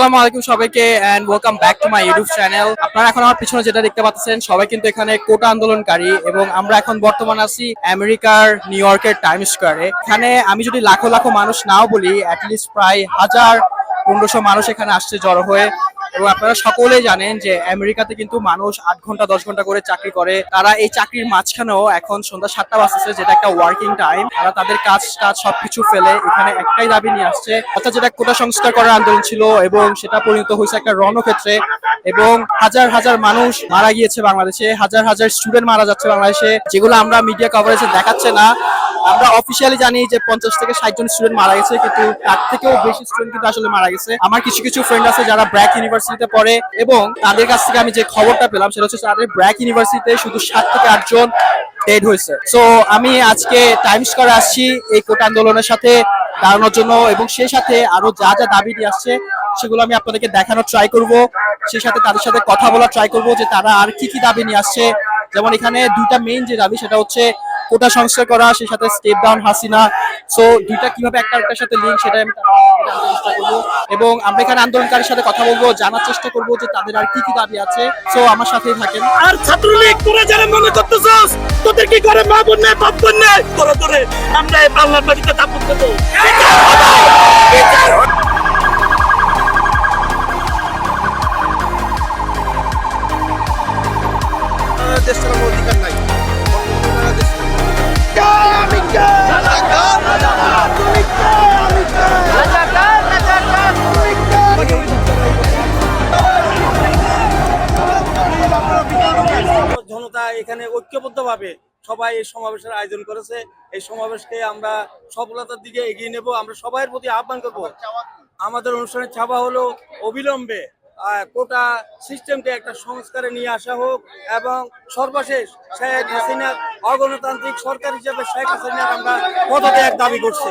আসসালামু আলাইকুম সবাইকে and welcome back to my YouTube channel আপনারা এখন আমার পিছনে যেটা দেখতে পাচ্ছেন, সবাই কিন্তু এখানে কোটা আন্দোলনকারী এবং আমরা এখন বর্তমানে আছি আমেরিকার নিউ ইয়র্কের টাইম স্কোয়ারে এখানে আমি যদি লাখো লাখো মানুষ নাও বলি অ্যাটলিস্ট প্রায় হাজার পনেরোশো মানুষ এখানে আসছে জড়ো হয়ে। এবং আপনারা সকলেই জানেন যে আমেরিকাতে কিন্তু মানুষ আট ঘণ্টা, দশ ঘণ্টা করে চাকরি করে। তারা এই চাকরির মাঝখানেও এখন সন্ধ্যা সাতটা বাজতেছে, যেটা একটা ওয়ার্কিং টাইম তারা তাদের কাজ কাজ সবকিছু ফেলে। এখানে একটাই দাবি নিয়ে আসছে, অর্থাৎ যেটা কোটা সংস্কার করার আন্দোলন ছিল এবং সেটা পরিণত হয়েছে একটা রণক্ষেত্রে এবং হাজার হাজার মানুষ মারা গিয়েছে বাংলাদেশে। হাজার হাজার স্টুডেন্ট মারা যাচ্ছে বাংলাদেশে, যেগুলো আমরা মিডিয়া কভারেজে দেখাচ্ছে না। আমরা অফিসিয়ালি জানি যে পঞ্চাশ থেকে ষাট জন স্টুডেন্ট মারা গেছে, কিন্তু তার থেকেও বেশি স্টুডেন্ট কিন্তু আসলে মারা গেছে। আমার কিছু কিছু ফ্রেন্ড আছে যারা ব্র্যাক ইউনিভার্সিটিতে পড়ে এবং তাদের কাছ থেকে আমি যে খবরটা পেলাম সেটা হচ্ছে তাদের ব্র্যাক ইউনিভার্সিটিতে শুধু সাত থেকে আটজন ডেড হয়েছে। সো আমি আজকে টাইমস করে আসছি এই কোটা আন্দোলনের সাথে দাঁড়ানোর জন্য এবং সেই সাথে আরও যা যা দাবি নিয়ে আসছে সেগুলো আমি আপনাদেরকে দেখানোর ট্রাই করব। সেই সাথে তাদের সাথে কথা বলার ট্রাই করব যে তারা আর কি কি দাবি নিয়ে আসছে। যেমন এখানে দুইটা মেইন যে দাবি সেটা হচ্ছে কোটা সংস্কার করা সেই সাথে স্টেপ ডাউন হাসিনা। সো দুইটা কীভাবে একটা একটার সাথে লিঙ্ক সেটা আমি জানার চেষ্টা করব। এবং আমরা এখানে আন্দোলনকারীর সাথে কথা বলব জানার চেষ্টা করব যে তাদের আর কি কি দাবি আছে। সো আমার সাথেই থাকেন। আর ছাত্রলীগ তোরা যারা মনে করতেছস তোদের কি করে মা বোন নেই বাপ বোন নেই? তোরা তোরে আমরা এই বাংলার বাড়িতে দাপন দেবো। বিচার এখানে ঐক্যবদ্ধভাবে সবাই এই সমাবেশের আয়োজন করেছে। এই সমাবেশকে আমরা সফলতার দিকে এগিয়ে নেব। আমরা সবাইয়ের প্রতি আহ্বান করব। আমাদের অনুষ্ঠানের চাওয়া হলো অবিলম্বে কোটা সিস্টেমকে একটা সংস্কারে নিয়ে আসা হোক এবং সর্বশেষ শেখ হাসিনার অগণতান্ত্রিক সরকার হিসেবে শেখ হাসিনার আমরা পদত্যাগ দাবি করছি।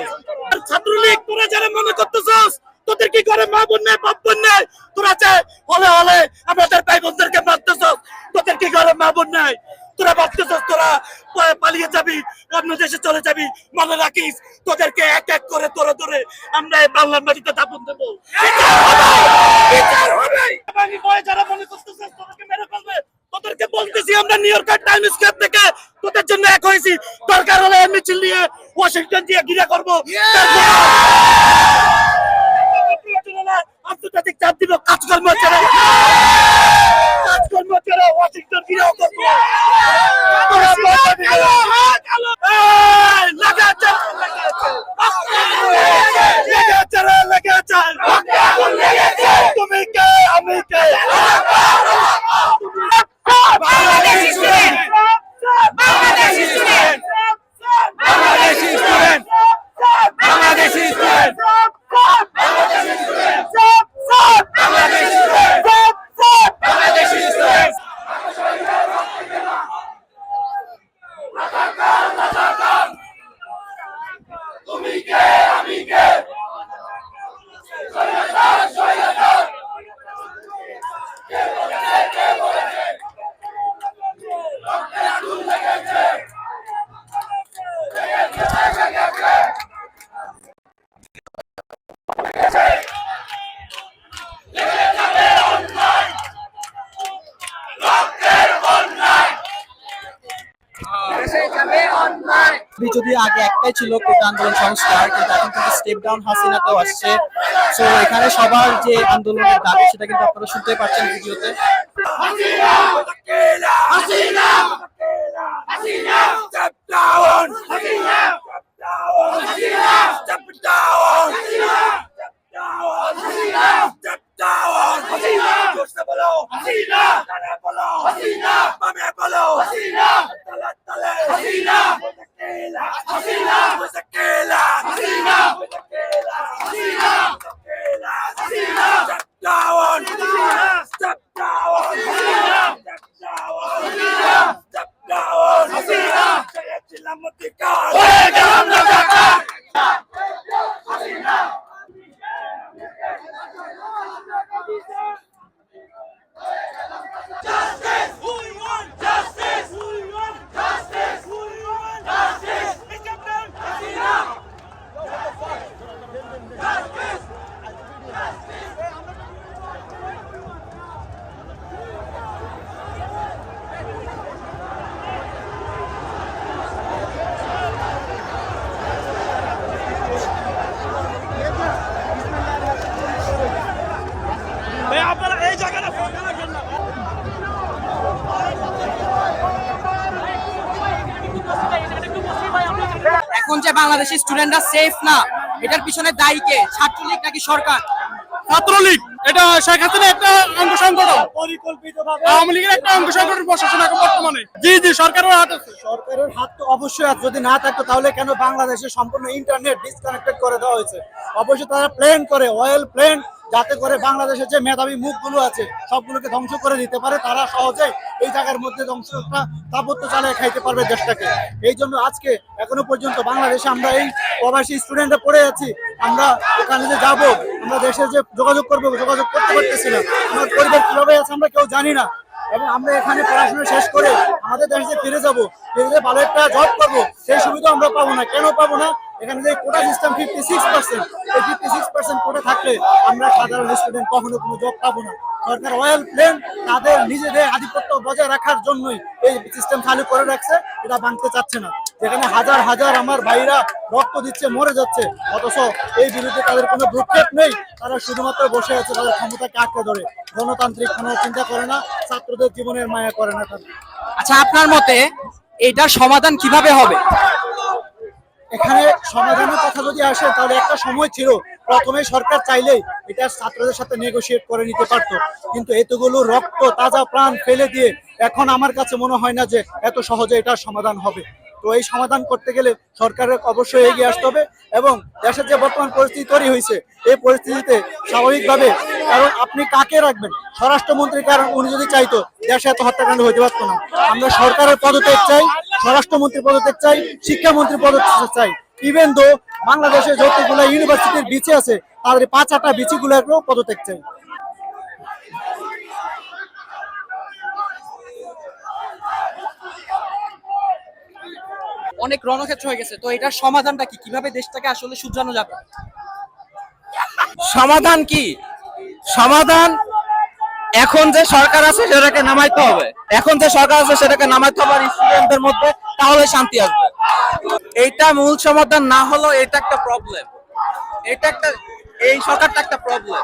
ছাত্রলীগ তোরা যারা মনে করতেছস তোদের কি করে মা বোন নেই বাপ বোন নেই? তোরা চাই হলে হলে আমাদের ভাই বোনদেরকে মারতেছস। তোদের কি করে মা বোন নাই? তোরা ভাবতেছস তোরা পালিয়ে যাবি অন্য দেশে চলে যাবি মনে রাখিস তোদেরকে এক এক করে তোরে তোরে আমরা এই বাংলার মাটিতে দাপন দেবো। যারা মনে তোদেরকে মেরে ফেলবে। তোদেরকে বলতেছি আমরা নিউ ইয়র্কের টাইম স্কোয়ার থেকে তোদের জন্য এক হয়েছি। দরকার হলে মিছিল নিয়ে ওয়াশিংটন দিয়ে ঘিরে করব। আন্তর্জাতিক চাপ দিব কাজকর্ম ছেড়ে। কাজকর্ম ছেড়ে ওয়াশিংটন ঘিরেও করব তুমি বাধা দিবে না। এই, লেগে আছে, লেগে আছে। লেগে আছে রে, লেগে আছে। তুমি কে আমি কে Bangladeshi student Bangladeshi student Bangladeshi student Bangladeshi student Bangladeshi student দাবি আগে একটাই ছিল কোটা আন্দোলন সংস্কার, কিন্তু এখন কিন্তু স্টেপ ডাউন হাসিনাতেও আসছে। সো এখানে সবার যে আন্দোলনের দাবি, সেটা কিন্তু আপনারা শুনতে পাচ্ছেন ভিডিওতে। Hasina step down Hasina step down Hasina step down Hasina step down Hasina step down Hasina জোরসে বলো হাসিনা তালে বলো হাসিনা বামে বলো হাসিনা তালে তালে হাসিনা মুশকিলা হাসিনা মুশকিলা হাসিনা মুশকিলা হাসিনা মুশকিলা Hasina step down Hasina step down Hasina step down Hasina step down Hasina চেয়েছিলাম অধিকার হয়ে গেলাম রাজাকার Hasina Justice! We want justice! যে বাংলাদেশি স্টুডেন্টরা সেফ না। এটার পিছনে দায়ী কে? ছাত্রলীগ নাকি সরকার? ছাত্রলীগ এটা শেখ হাসিনা একটা অঙ্গ সংগঠন। পরিকল্পিতভাবে আওয়ামী লীগের একটা অঙ্গ সংগঠন প্রশাসন এখন বর্তমানে। জি জি সরকারের হাত আছে। সরকারের হাত তো অবশ্যই আছে। যদি না থাকতো তাহলে কেন বাংলাদেশে সম্পূর্ণ ইন্টারনেট ডিসকানেক্টেড করে দেওয়া হয়েছে? অবশ্যই তারা প্ল্যান করে অয়েল প্ল্যান যাতে করে বাংলাদেশের যে মেধাবী মুখগুলো আছে, সবগুলোকে ধ্বংস করে দিতে পারে, তারা সহজে এই জায়গার মধ্যে ধ্বংসটা স্থাপত্য চালিয়ে খাইতে পারবে দেশটাকে। এই জন্য আজকে, এখনও পর্যন্ত বাংলাদেশে আমরা এই প্রবাসী স্টুডেন্টরা পড়ে আছি। আমরা ওখানে যে যাব, আমরা দেশে যে যোগাযোগ করব, যোগাযোগ করতে পারতেছি না। আমার পরিবার কীভাবে আছে আমরা কেউ জানি না। এবং আমরা এখানে পড়াশোনা শেষ করে আমাদের দেশে ফিরে যাব ফিরে ভালো একটা জব পাবো সেই সুবিধা আমরা পাবো না। কেন পাবো না? এখানে যে quota system fifty six percent এই ফিফটি সিক্স পার্সেন্ট কোটা থাকলে আমরা সাধারণ স্টুডেন্ট কখনো কোনো জব পাবো না। সরকার অয়েল প্লেন তাদের নিজেদের আধিপত্য বজায় রাখার জন্যই এই সিস্টেম চালু করে রাখছে, এটা ভাঙতে চাচ্ছে না। যেখানে হাজার হাজার আমার ভাইরা রক্ত দিচ্ছে মরে যাচ্ছে। অথচ এই বিরুদ্ধে তাদের কোনো ভ্রুক্ষেপ নেই। তারা শুধুমাত্র বসে আছে তাদের ক্ষমতাকে আঁকড়ে ধরে। গণতান্ত্রিক কোনো চিন্তা করে না ছাত্রদের জীবনের মায়া করে না তারা। আচ্ছা আপনার মতে এটার সমাধান কীভাবে হবে? এখানে সমাধানের কথা যদি আসে তাহলে একটা সময় ছিল। প্রথমে সরকার চাইলেই এটা ছাত্রদের সাথে নেগোশিয়েট করে নিতে পারতো। কিন্তু এতগুলো রক্ত তাজা প্রাণ ফেলে দিয়ে এখন আমার কাছে মনে হয় না যে এত সহজে এটার সমাধান হবে। তো এই সমাধান করতে গেলে সরকারের অবশ্যই এগিয়ে আসতে হবে এবং দেশের যে বর্তমান পরিস্থিতি তৈরি হয়েছে, এই পরিস্থিতিতে স্বাভাবিকভাবে, কারণ আপনি কাকে রাখবেন? স্বরাষ্ট্রমন্ত্রী কারণ উনি যদি চাইতো, দেশে এত হত্যাকাণ্ড হইতে পারতো না। আমরা সরকারের পদত্যাগ চাই স্বরাষ্ট্রমন্ত্রী পদত্যাগ চাই শিক্ষামন্ত্রী পদত্যাগ চাই। ইভেন দো বাংলাদেশে যতগুলো ইউনিভার্সিটির বিচে আছে, তাদের পাঁচ আটটা বিচিগুলোকেও পদত্যাগ চাই। অনেক রণক্ষেত্র হয়ে গেছে, তো এটার সমাধানটা কি? কীভাবে দেশটাকে আসলে শুধরানো যাবে? সমাধান কি? সমাধান এখন যে সরকার আছে সেটাকে নামাইতে হবে। এখন যে সরকার আছে সেটাকে নামাইতে হবে স্টুডেন্টদের মধ্যে, তাহলে শান্তি আসবে। এইটা মূল সমাধান না হলো এটা একটা প্রবলেম এটা একটা এই সরকারটা একটা প্রবলেম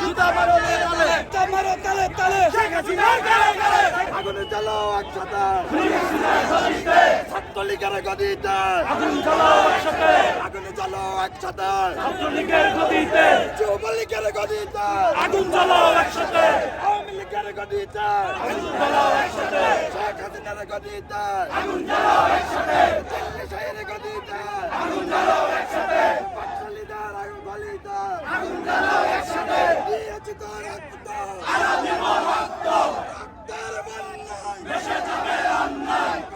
জুতা মারো তালে জুতা মারো তালে তালে। শেখ হাসিনা গালে গালে আগুন চালাও একসাথে। ছাত্রলীগের গদিতে। আগুন চালাও একসাথে। আগুন চালাও একসাথে। একসাথে। রক্ত রক্তের বন্যায় যাবে অন্যায়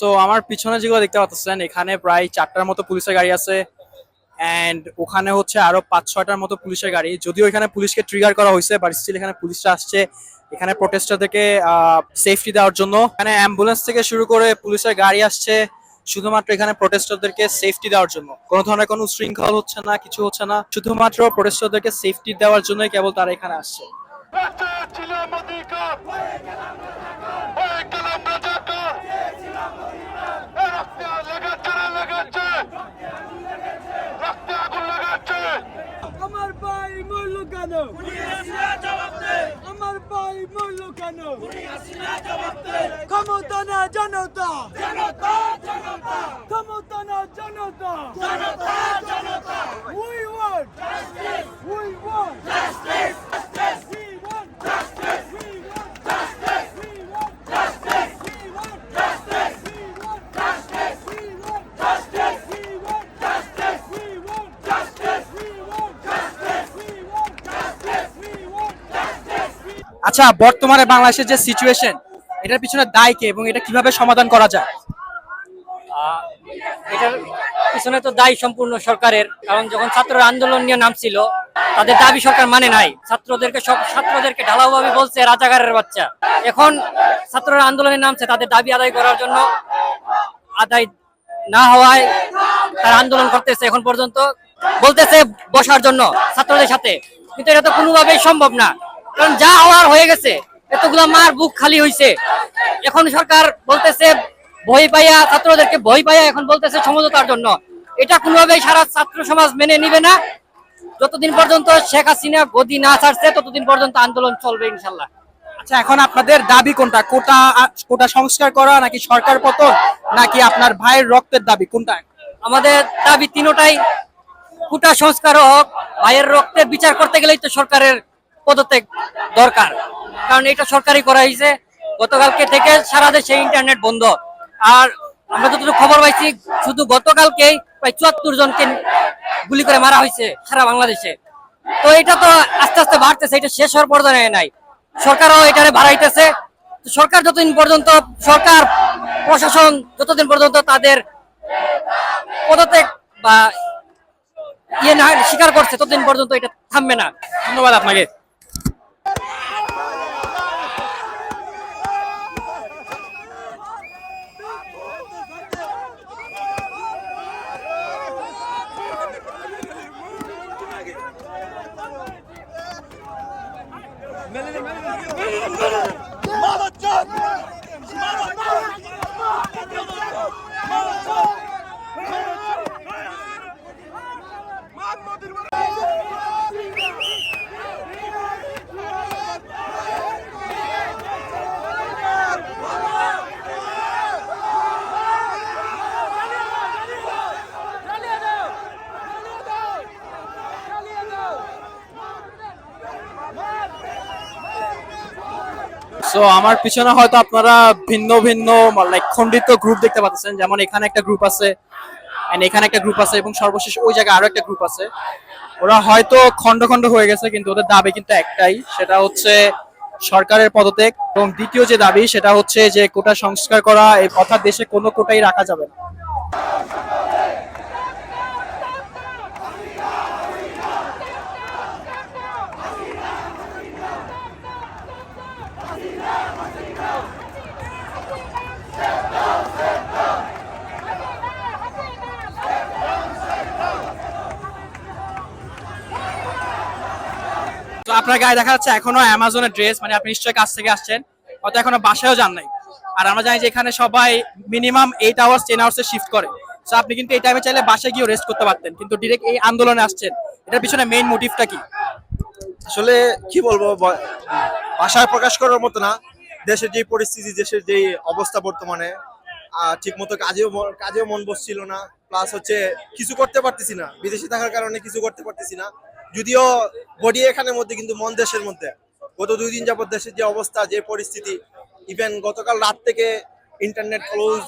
সো আমার পিছনে যেগুলো দেখতে পাচ্ছেন, এখানে প্রায় চারটার মতো পুলিশের গাড়ি আছে এন্ড ওখানে হচ্ছে আরও পাঁচ, ছয়টার মতো পুলিশের গাড়ি। যদিও এখানে পুলিশকে ট্রিগার করা হয়েছে বাট স্টিল এখানে পুলিশরা আসছে। এখানে প্রোটেস্টার থেকে সেফটি দেওয়ার জন্য। এখানে অ্যাম্বুলেন্স থেকে শুরু করে পুলিশের গাড়ি আসছে, শুধুমাত্র এখানে প্রোটেস্টারদেরকে সেফটি দেওয়ার জন্য। কোনো ধরনের কোনো শৃঙ্খল হচ্ছে না, কিছু হচ্ছে না। শুধুমাত্র প্রোটেস্টারদেরকে সেফটি দেওয়ার জন্যই কেবল তারা এখানে আসছে ছিলাম অধিকার হয়ে গেলাম রাজাকার রক্তে লাগাচ্ছে রে লাগাচ্ছে রক্তে আগুন লাগাচ্ছে আমার ভাই মূল্য কেন আমার ভাই মূল্য কেন? ক্ষমতা না জনতা। জনতা জনতা। আচ্ছা বর্তমানে বাংলাদেশের যে সিচুয়েশন এটার পিছনে দায় কে এবং এটা কীভাবে সমাধান করা যায়? এটার পিছনে তো দায়ী সম্পূর্ণ সরকারের, কারণ যখন ছাত্ররা আন্দোলন নিয়ে নামছিল, তাদের দাবি সরকার মানে নাই। ছাত্রদেরকে সব, ছাত্রদেরকে ঢালাওভাবে বলছে রাজাগারের বাচ্চা। এখন ছাত্ররা আন্দোলনে নামছে, তাদের দাবি আদায় করার জন্য আদায় না হওয়ায় তারা আন্দোলন করতেছে এখন পর্যন্ত। বলতেছে বসার জন্য ছাত্রদের সাথে। কিন্তু এটা তো কোনোভাবেই সম্ভব না। কারণ যা হওয়ার হয়ে গেছে এতগুলো মার বুক খালি হয়েছে এখন সরকার বলতেছে ভয় পাইয়া ছাত্রদেরকে ভয় পাইয়া এখন বলতেছে সমঝোতার জন্য। এটা কোনোভাবেই সারা ছাত্র সমাজ মেনে নিবে না। যতদিন পর্যন্ত শেখ হাসিনা গদি না ছাড়ছে ততদিন পর্যন্ত আন্দোলন চলবে ইনশাল্লাহ। আচ্ছা এখন আপনাদের দাবি কোনটা? কোটা কোটা সংস্কার করা নাকি সরকার পতন নাকি আপনার ভাইয়ের রক্তের দাবি কোনটা? আমাদের দাবি তিনোটাই। কোটা সংস্কার হোক ভাইয়ের রক্তের বিচার করতে গেলেই তো সরকারের পদত্যাগ দরকার। কারণ এটা সরকারি করা হয়েছে গতকালকে থেকে সারা দেশে ইন্টারনেট বন্ধ। আর আমরা যতটুকু খবর পাইছি, শুধু গতকালকেই প্রায় চুয়াত্তর জনকে গুলি করে মারা হয়েছে সারা বাংলাদেশে। তো এটা তো আস্তে আস্তে বাড়তেছে, এটা শেষ হওয়ার পর্যায়ে নাই। সরকারও এটারে বাড়াইতেছে। সরকার যতদিন পর্যন্ত, সরকার, প্রশাসন যতদিন পর্যন্ত তাদের পদত্যাগ বা ইয়ে না, স্বীকার করছে, ততদিন পর্যন্ত এটা থামবে না। ধন্যবাদ আপনাকে। সো আমার পিছনে হয়তো আপনারা ভিন্ন ভিন্ন লাইক খণ্ডিত গ্রুপ দেখতে পাচ্ছেন। যেমন এখানে একটা গ্রুপ আছে, and এখানে একটা গ্রুপ আছে, এবং সর্বশেষ ওই জায়গায় আরও একটা গ্রুপ আছে। ওরা হয়তো খন্ড খন্ড হয়ে গেছে, কিন্তু ওদের দাবি কিন্তু একটাই, সেটা হচ্ছে সরকারের পদত্যাগ। এবং দ্বিতীয় যে দাবি, সেটা হচ্ছে যে কোটা সংস্কার করা, এই অর্থাৎ দেশে কোনো কোটাই রাখা যাবে না। আপনার গায়ে দেখা যাচ্ছে এখনও অ্যামাজনের ড্রেস মানে আপনি নিশ্চয়ই কাছ থেকে আসছেন, হয়তো এখনও বাসায়ও যান নাই। আর আমরা জানি যে এখানে সবাই মিনিমাম এইট আওয়ার্স টেন আওয়ার্সে শিফট করে। তো আপনি কিন্তু এই টাইমে চাইলে বাসায় গিয়েও রেস্ট করতে পারতেন। কিন্তু ডিরেক্ট এই আন্দোলনে আসছেন, এটার পিছনে মেইন মোটিভটা কি? আসলে কি বলব ভাষায় প্রকাশ করার মতো না। দেশের যে পরিস্থিতি, দেশের যে অবস্থা বর্তমানে ঠিক মতো কাজেও কাজেও মন বসছিল না। প্লাস হচ্ছে, কিছু করতে পারতেছি না। বিদেশে থাকার কারণে কিছু করতে পারতেছি না। যদিও বডি এখানের মধ্যে, কিন্তু মন দেশের মধ্যে। গত দুই দিন যাবত দেশের যে অবস্থা, যে পরিস্থিতি ইভেন গতকাল রাত থেকে ইন্টারনেট ক্লোজ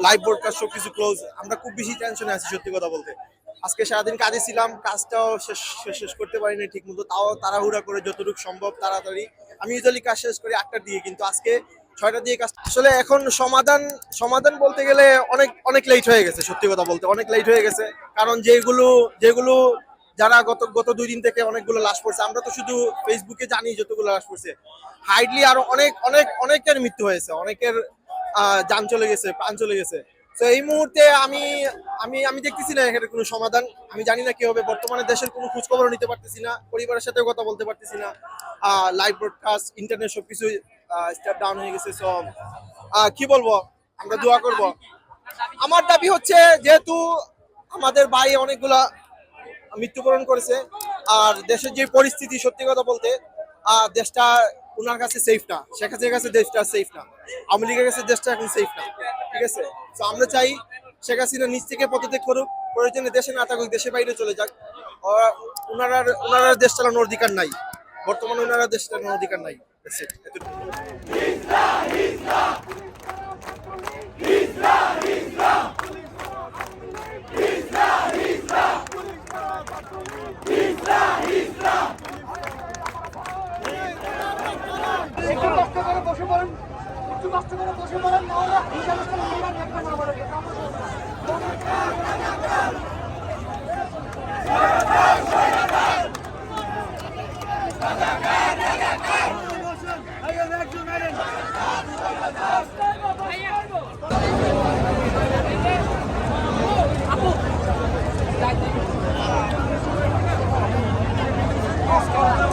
লাইভ ব্রডকাস্ট সব কিছু ক্লোজ আমরা খুব বেশি টেনশনে আছি সত্যি কথা বলতে। আজকে সারাদিন কাজে ছিলাম, কাজটাও শেষ, শেষ- শেষ করতে পারিনি ঠিক মতো তাও তাড়াহুড়া করে যতটুকু সম্ভব তাড়াতাড়ি। আমি ইউজুয়ালি কাজ শেষ করি আটটার দিকে, কিন্তু আজকে ছয়টা দিয়ে কাজ আসলে এখন সমাধান সমাধান বলতে গেলে অনেক অনেক লেট হয়ে গেছে, সত্যি কথা বলতে। অনেক লেট হয়ে গেছে, কারণ যেগুলো যেগুলো যারা গত গত দুই দিন থেকে অনেকগুলো লাশ পড়ছে, আমরা তো শুধু ফেসবুকে জানি যতগুলো লাশ পড়ছে। হাইডলি আরও অনেক অনেক, অনেকের মৃত্যু হয়েছে, অনেকের যান চলে গেছে, প্রাণ চলে গেছে। তো এই মুহূর্তে আমি আমি আমি দেখতেছি না এখানে কোনো সমাধান। আমি জানি না কি হবে, বর্তমানে দেশের কোনো খোঁজ খবরও নিতে পারতেছি না, পরিবারের সাথেও কথা বলতে পারতেছি না। লাইভ ব্রডকাস্ট ইন্টারনেট সবকিছু স্টেপ ডাউন হয়ে গেছে সব কি বলব? আমরা দোয়া করব। আমার দাবি হচ্ছে, যেহেতু আমাদের ভাই অনেকগুলা মৃত্যুবরণ করেছে। আর দেশের যে পরিস্থিতি সত্যি কথা বলতে দেশটা ওনার কাছে সেফ না। শেখ হাসিনার কাছে দেশটা সেফ না। আওয়ামী লীগের কাছে দেশটা এখন সেফ না। ঠিক আছে? তো আমরা চাই শেখ হাসিনা নিজ থেকে পদত্যাগ করুক, প্রয়োজনে দেশে না থাকুক, দেশের বাইরে চলে যাক। ওনারা ওনারা দেশ চালানোর অধিকার নাই। বর্তমানে ওনারা দেশ চালানোর অধিকার নাই। একটু কষ্ট করে বসে পড়েন একটু কষ্ট করে বসে পড়েন নাহলে এই অনুষ্ঠানে আমরা একটা না বলে আপু Oscar.